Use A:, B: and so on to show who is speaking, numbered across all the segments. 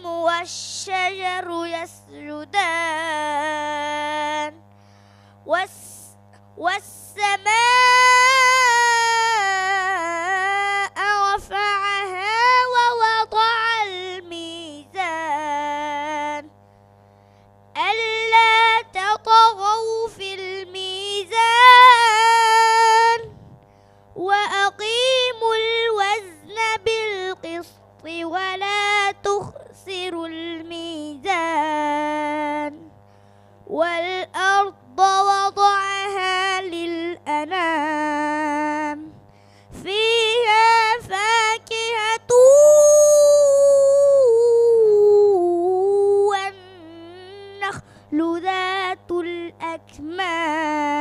A: والنجم والشجر يسجدان. والس والسماء الأكمام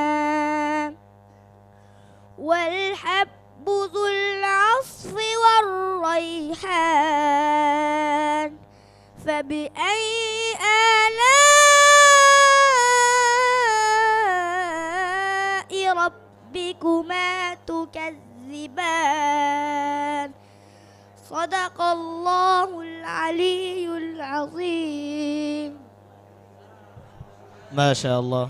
A: والحب ذو العصف والريحان. فبأي آلاء ربكما تكذبان؟ صدق الله العلي العظيم.
B: ما شاء الله.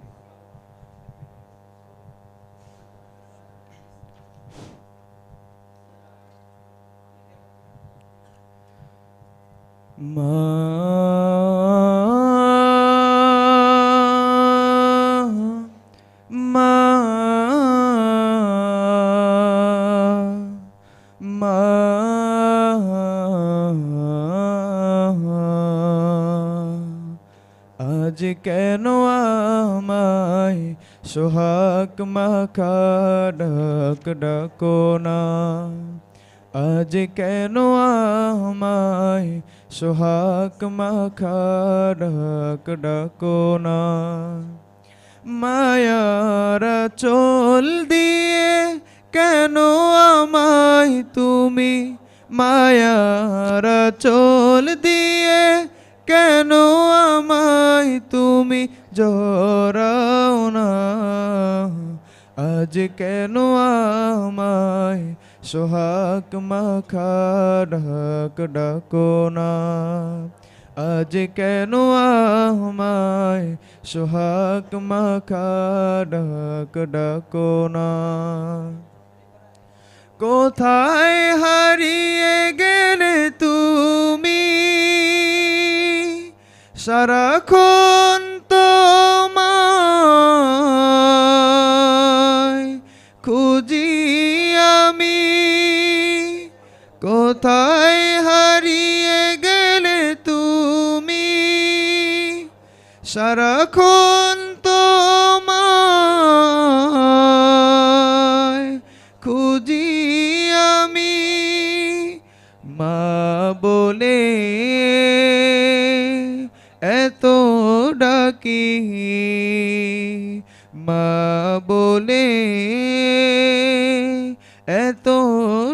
C: আমায় সোহাগ মাখা ডাক ডাকো না আজ কেন আমায় সোহাগ মাখা ডাক ডাকো না মায়ারা চল দিয়ে কেন আমায় তুমি? মায়ারা চল দিয়ে কেন আমায় তুমি? জরাও না। আজ কেন আমায় সোহাগ মাখা ডাক ডাকো না? আজ কেন আমায় সোহাগ মাখা ডাক ডাকো না? কোথায় হারিয়ে গেলে তুমি? সারাক্ষণ কোথায় হারিয়ে গেলে তুমি? সারাক্ষণ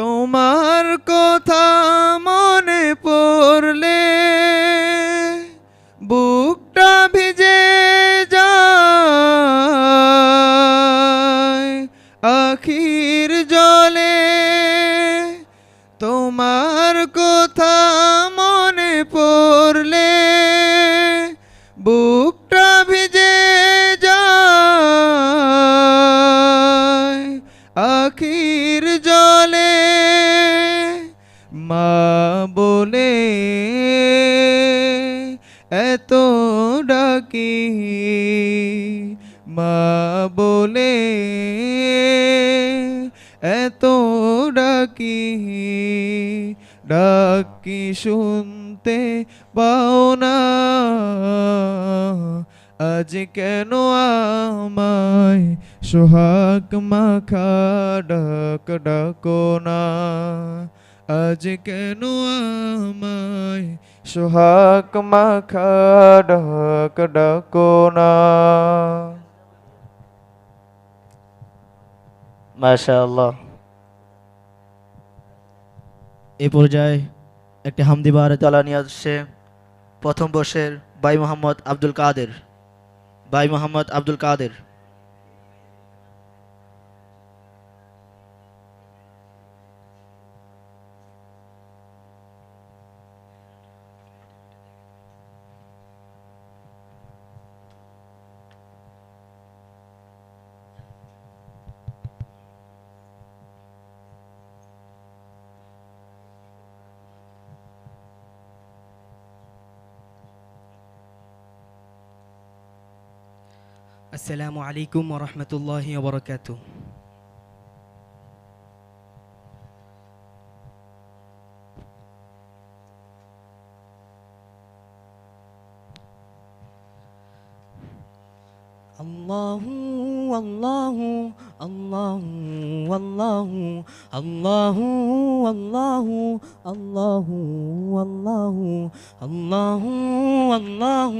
C: তোমার কথা মনে পড়লে বুকটা ভিজে সোহাগ মাখা ডাক ডাকো না আজ কেন আমায় সোহাগ মাখা ডাক ডাকো না
B: মাশাআল্লাহ
D: এই পর্যায়ে একটি হামদিবার তালা নিয়ে আসছে প্রথম বর্ষের বাই মোহাম্মদ আব্দুল কাদের। বাই মোহাম্মদ আব্দুল কাদের।
E: السلام عليكم ورحمة الله وبركاته. الله والله الله والله الله والله الله والله الله والله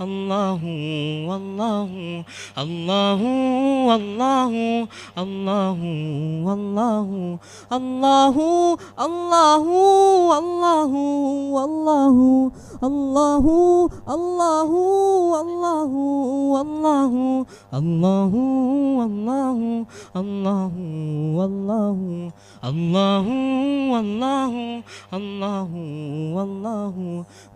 E: الله والله الله والله الله والله الله الله والله والله الله الله والله والله الله الله الله الله الله الله الله الله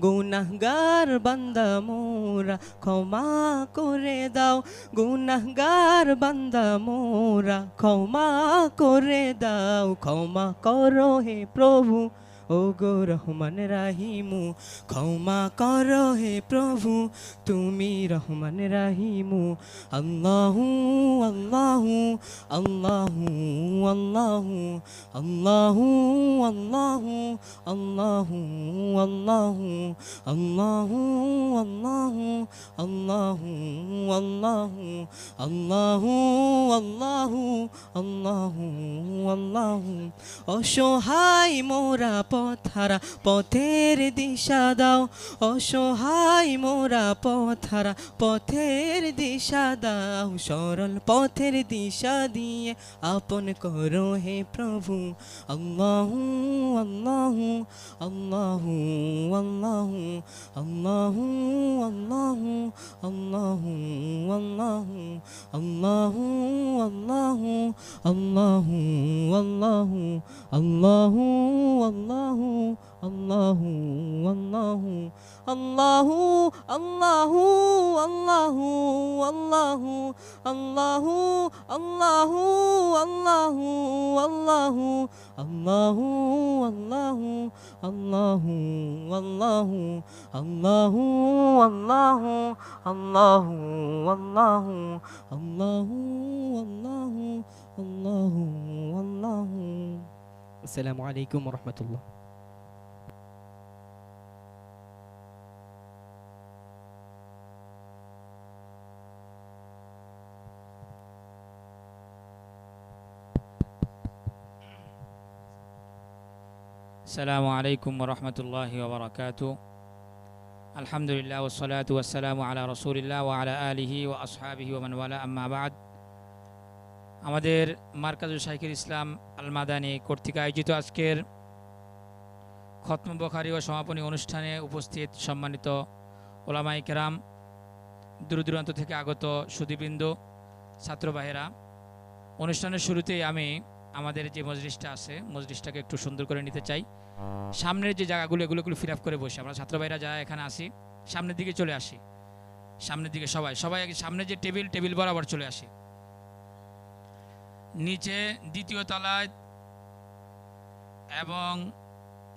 E: গুনাহগার বান্দা মোরা ক্ষমা করে দাও গুনাহগার বান্দা মোরা ক্ষমা করে দাও ক্ষমা করো হে প্রভু ও গো রহমান রাহিমু ক্ষমা করো হে প্রভু তুমি রহমান রাহিমু আল্লাহু আল্লাহু আল্লাহু আল্লাহু আল্লাহু আল্লাহু আল্লাহু আল্লাহু আল্লাহু আল্লাহু আল্লাহু আল্লাহু আল্লাহু আল্লাহু আল্লাহু আল্লাহু অসহায় মোরা পথারা পথের দিশা দাও অসহায় মোরা পথারা পথের দিশা দাও সরল পথের দিশা দিয়ে আপন করো হে প্রভু আল্লাহু আল্লাহু আল্লাহু আল্লাহু আল্লাহু আল্লাহু আল্লাহু আল্লাহু আল্লাহু আল্লাহু আল্লাহু আল্লাহু আল্লাহু আল্লাহু الله الله والله الله الله والله والله الله الله والله والله الله والله الله والله الله والله الله والله الله والله الله والله السلام عليكم ورحمة الله.
B: السلام عليكم ورحمة الله وبركاته. الحمد لله والصلاة والسلام على رسول الله وعلى آله وأصحابه ومن والاه. أما بعد আমাদের মার্কাজুল শাইখুল ইসলাম আল মাদানী কর্তৃক আয়োজিত আজকের খতম বখারি ও সমাপনী অনুষ্ঠানে উপস্থিত সম্মানিত ওলামাই কেরাম দূর দূরান্ত থেকে আগত সুদীবৃন্দ ছাত্রবাহেরা অনুষ্ঠানের শুরুতেই আমি আমাদের যে মজলিসটা আছে, মজলিসটাকে একটু সুন্দর করে নিতে চাই। সামনের যে জায়গাগুলো, এগুলো এগুলো ফিল করে বসে। আমরা ছাত্রবাহীরা যারা এখানে আসি সামনের দিকে চলে আসি। সামনের দিকে সবাই সবাই সামনে যে টেবিল টেবিল বরাবর চলে আসি। নিচে দ্বিতীয় তলায় এবং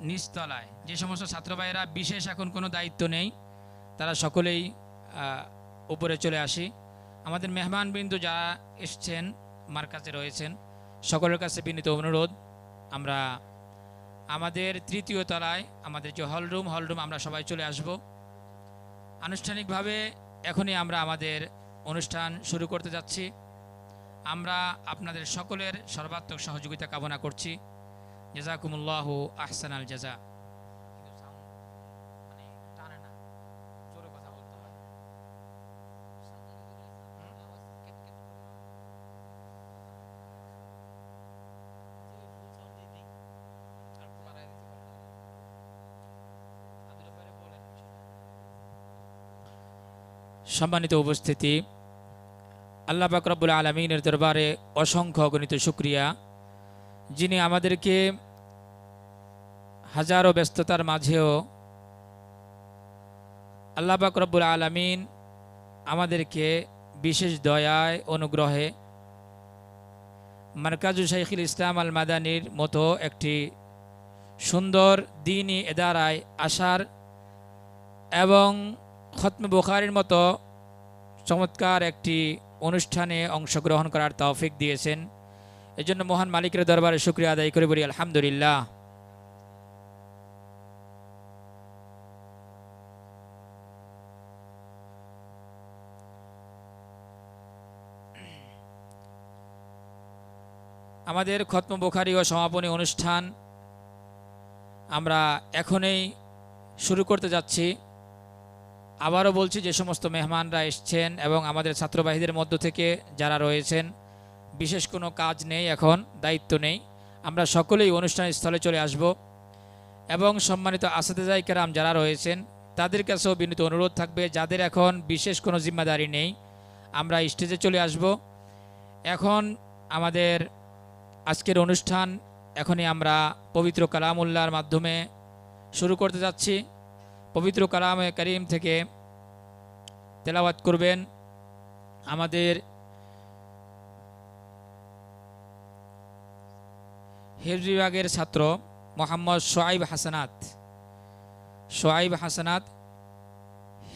B: নিচতলায় যে সমস্ত ছাত্রভাইরা বিশেষ এখন কোনো দায়িত্ব নেই, তারা সকলেই উপরে চলে আসি। আমাদের মেহমানবৃন্দ যারা এসছেন মার্কাজে রয়েছেন, সকলের কাছে বিনীত অনুরোধ, আমরা আমাদের তৃতীয় তলায়, আমাদের যে হলরুম হলরুম আমরা সবাই চলে আসব। আনুষ্ঠানিকভাবে এখনই আমরা আমাদের অনুষ্ঠান শুরু করতে যাচ্ছি। আমরা আপনাদের সকলের সর্বাত্মক সহযোগিতা কামনা করছি। জেজাকুমুল্লাহ আহসান আল জাজা সম্মানিত উপস্থিতি আল্লাহ বাকরবুল আলমিনের দরবারে অসংখ্য গণিত শুক্রিয়া। যিনি আমাদেরকে হাজারো ব্যস্ততার মাঝেও আল্লাহ বাকরবুল আলমিন আমাদেরকে বিশেষ দয়ায়, অনুগ্রহে মার্কাজু শাইখুল ইসলাম আল মাদানির মতো একটি সুন্দর দিনই এদারায় আসার এবং খতম বুখারির মতো চমৎকার একটি অনুষ্ঠানে অংশগ্রহণ করার তৌফিক দিয়েছেন। এজন্য মহান মালিকের দরবারে শুক্রিয়া আদায় করে বলি, আলহামদুলিল্লাহ। আমাদের খতম বুখারি ও সমাপনী অনুষ্ঠান আমরা এখনই শুরু করতে যাচ্ছি। আবারও বলছি, যে সমস্ত মেহমানরা এসছেন এবং আমাদের ছাত্রবাহীদের মধ্য থেকে যারা রয়েছেন, বিশেষ কোনো কাজ নেই এখন, দায়িত্ব নেই। আমরা সকলেই অনুষ্ঠান স্থলে চলে আসব এবং সম্মানিত আসাদাই কেরাম যারা রয়েছেন, তাদের কাছেও বিনীত অনুরোধ থাকবে, যাদের এখন বিশেষ কোনো জিম্মাদারি নেই, আমরা স্টেজে চলে আসব। এখন আমাদের আজকের অনুষ্ঠান, এখনই আমরা পবিত্র কালামুল্লাহর মাধ্যমে শুরু করতে যাচ্ছি। পবিত্র কালামে করিম থেকে তেলাওয়াত করবেন। আমাদের হেজ বিভাগের ছাত্র মোহাম্মদ সোয়াইব হাসানাত। সোয়াইব হাসানাত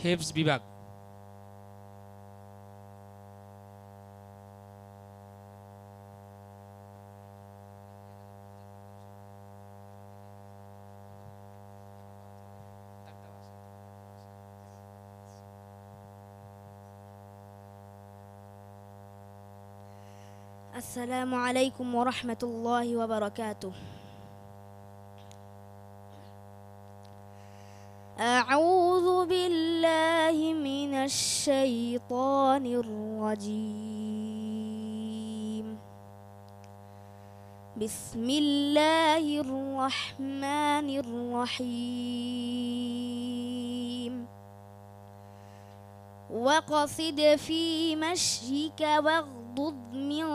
B: হেফজ বিভাগ।
A: السلام عليكم ورحمة الله وبركاته.
F: أعوذ بالله من الشيطان الرجيم. بسم الله الرحمن الرحيم. وقصد في مشيك واغضض من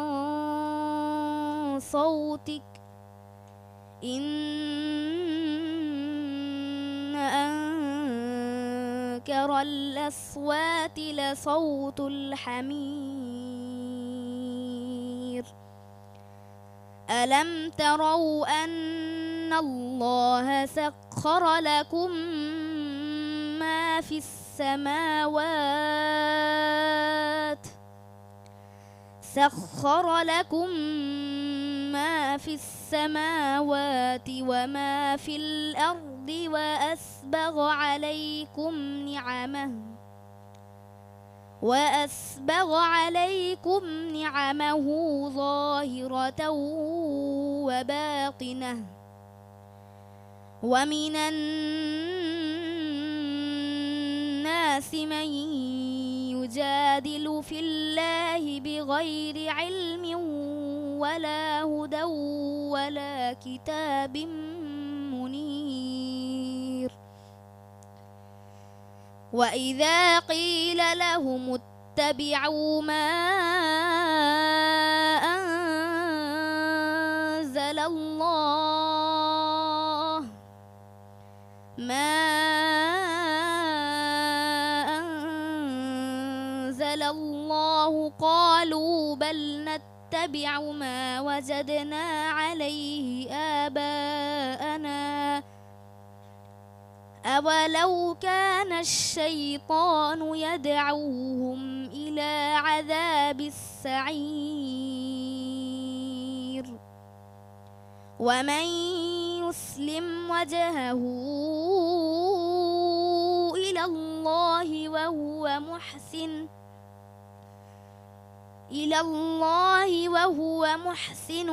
F: صوتك. إن أنكر الأصوات لصوت الحمير. ألم تروا أن الله سخر لكم ما في السماوات؟ سخر لكم في السماوات وما في الأرض وأسبغ عليكم نعمه وأسبغ عليكم نعمه ظاهرة وباطنة ومن الناس من يجادل في الله بغير علم ولا هدى ولا كتاب منير. وإذا قيل لهم اتبعوا ما أنزل الله ما أنزل الله قالوا نتبع ما وجدنا عليه آباءنا. أولو كان الشيطان يدعوهم إلى عذاب السعير. ومن يسلم وجهه إلى الله وهو محسن إلى الله وهو محسن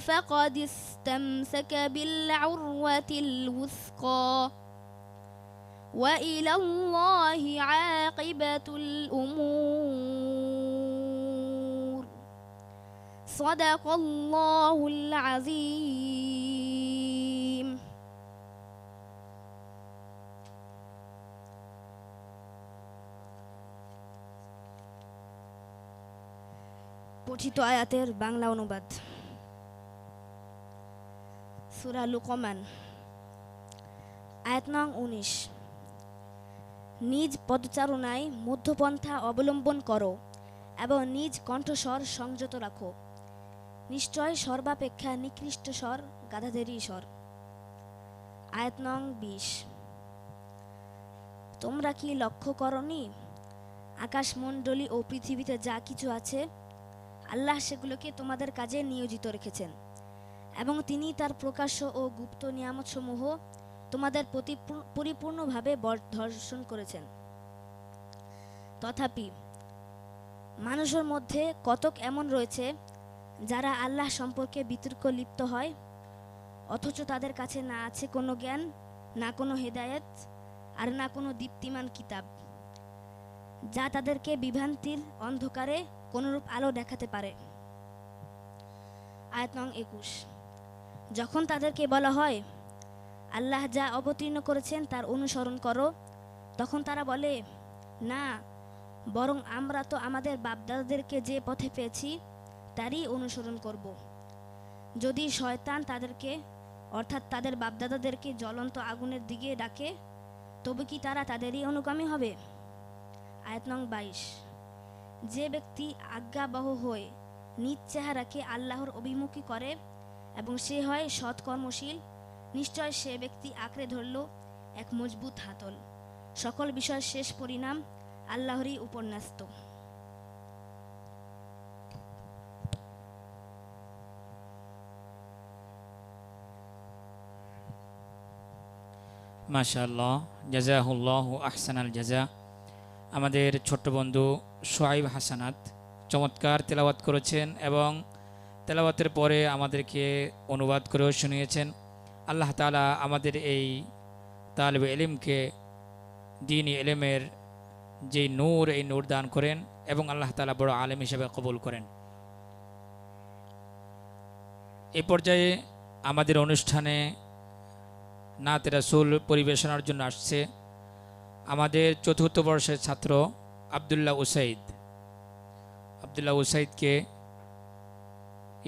F: فقد استمسك بالعروة الوثقى. وإلى الله عاقبة الأمور. صدق الله العظيم. পঠিত আয়াতের বাংলা অনুবাদ। সুরা লুকমান, আয়াত নং উনিশ। নিজ পদচারণায় মধ্যপন্থা অবলম্বন করো এবং নিজ কণ্ঠস্বর সংযত রাখো। নিশ্চয় সর্বাপেক্ষা নিকৃষ্ট স্বর গাধাদেরই স্বর। আয়াত নং বিশ। তোমরা কি লক্ষ্য করনি? আকাশমণ্ডলী ও পৃথিবীতে যা কিছু আছে আল্লাহ সেগুলোকে তোমাদের কাজে নিয়োজিত রেখেছেন। এবং তিনি তার প্রকাশ্য ও গুপ্ত নিয়ামতসমূহ তোমাদের প্রতি পরিপূর্ণভাবে ধর্ষণ করেছেন। তথাপি মানুষের মধ্যে কতক এমন রয়েছে যারা আল্লাহ সম্পর্কে বিতর্ক লিপ্ত হয়, অথচ তাদের কাছে না আছে কোনো জ্ঞান, না কোনো হেদায়েত, আর না কোনো দীপ্তিমান কিতাব, যা তাদেরকে বিভ্রান্তির অন্ধকারে কোনরূপ আলো দেখাতে পারে। আয়াত নং একুশ। যখন তাদেরকে বলা হয়, আল্লাহ যা অবতীর্ণ করেছেন তার অনুসরণ করো, তখন তারা বলে, না, বরং আমরা তো আমাদের বাপদাদাদেরকে যে পথে পেয়েছি, তারই অনুসরণ করব। যদি শয়তান তাদেরকে, অর্থাৎ তাদের বাপদাদাদেরকে জ্বলন্ত আগুনের দিকে ডাকে, তবে কি তারা তাদেরই অনুগামী হবে? আয়াত নং বাইশ। যে ব্যক্তি আজ্ঞাবহ হয়ে, নিজ চেহারাকে আল্লাহর অভিমুখী করে এবং সে হয় সৎকর্মশীল, নিশ্চয় সে ব্যক্তি আঁকড়ে ধরল এক মজবুত হাতল। সকল বিষয়ের শেষ পরিণাম আল্লাহরই উপন্যস্ত।
B: মাশাআল্লাহ জাজাহুল্লাহ আহসানাল জাজা আমাদের ছোট্ট বন্ধু সোয়াইব হাসানাত চমৎকার তেলাওয়াত করেছেন এবং তেলাওয়াতের পরে আমাদেরকে অনুবাদ করেও শুনিয়েছেন। আল্লাহ তালা আমাদের এই তালেব এলিমকে দিনই এলেমের যে নূর, এই নূর দান করেন এবং আল্লাহ তালা বড় আলেম হিসেবে কবুল করেন। এ পর্যায়ে আমাদের অনুষ্ঠানে নাত রাসুল পরিবেশনার জন্য আসছে। আমাদের চতুর্থ বর্ষের ছাত্র আবদুল্লাহ উসাইদ। আবদুল্লাহ উসাইদকে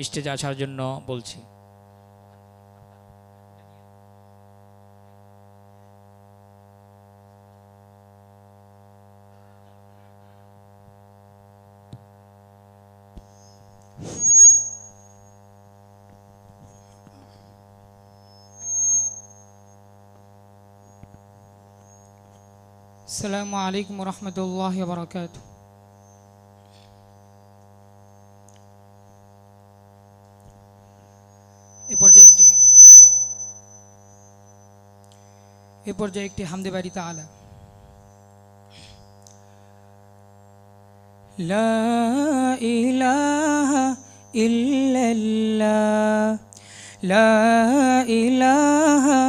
B: স্টেজে আসার জন্য বলছি।
G: السلام عليكم ورحمة الله وبركاته এ পর্যায়ে একটি এ পর্যায়ে একটি হামদে বাড়ি তাআলা লা ইলাহা ইল্লাল্লাহ লা ইলাহা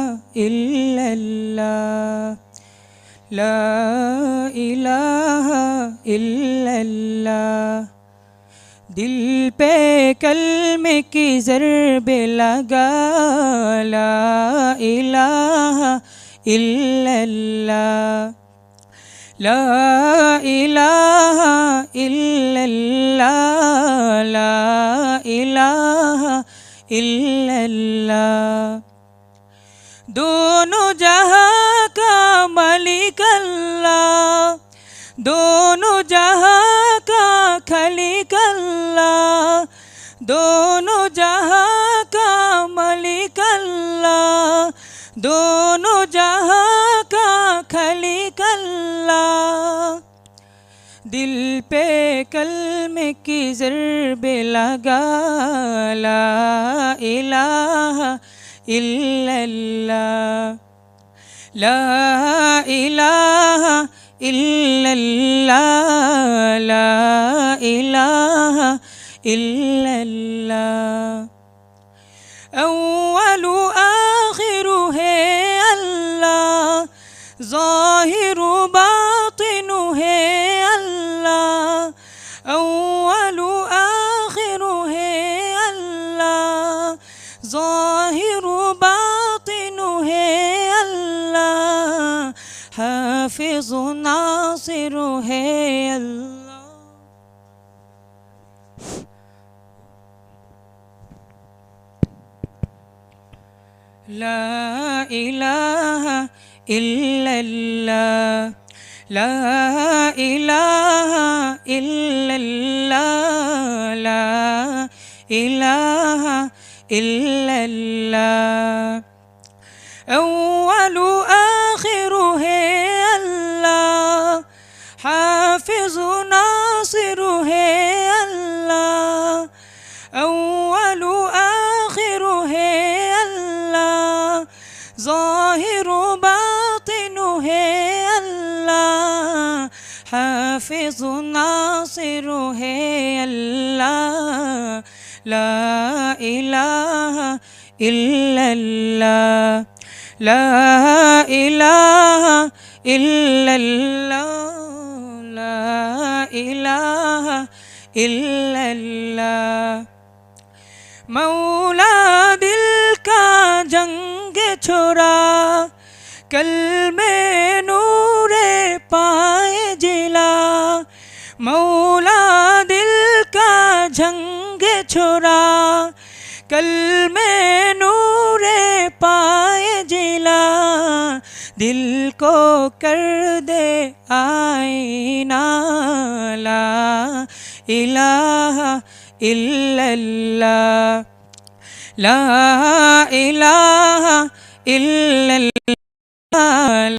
G: ইল্লাল্লাহ ला इलाहा इल्लल्लाह। दिल पे कलमे की ज़रब लगा, ला इलाहा इल्लल्लाह। ला इलाहा इल्लल्लाह, ला इलाहा इल्लल्लाह। दोनों जहाँ का मलिक अल्लाह दोनों जहाँ का खलिक अल्लाह दोनों जहाँ का मलिक अल्लाह दोनों जहाँ का खलिक अल्लाह दिल पे कलमे की ज़रब लगा, ला इलाहा لا إله إلا الله لا إله إلا الله أول آخر هي الله. ظاهر الله. لا إله إلا الله. لا إله إلا الله. لا إله إلا الله. أول حافظ ناصر है अल्लाह لا إله إلا الله لا إله إلا الله لا إله إلا الله मौला दिल का जंग छोड़ा कल में नूरे पाए जंग छोड़ा, कल में नूरे पाए जिला, दिल को कर दे आईना ला इलाहा ला इलाहा इल्लल्लाह।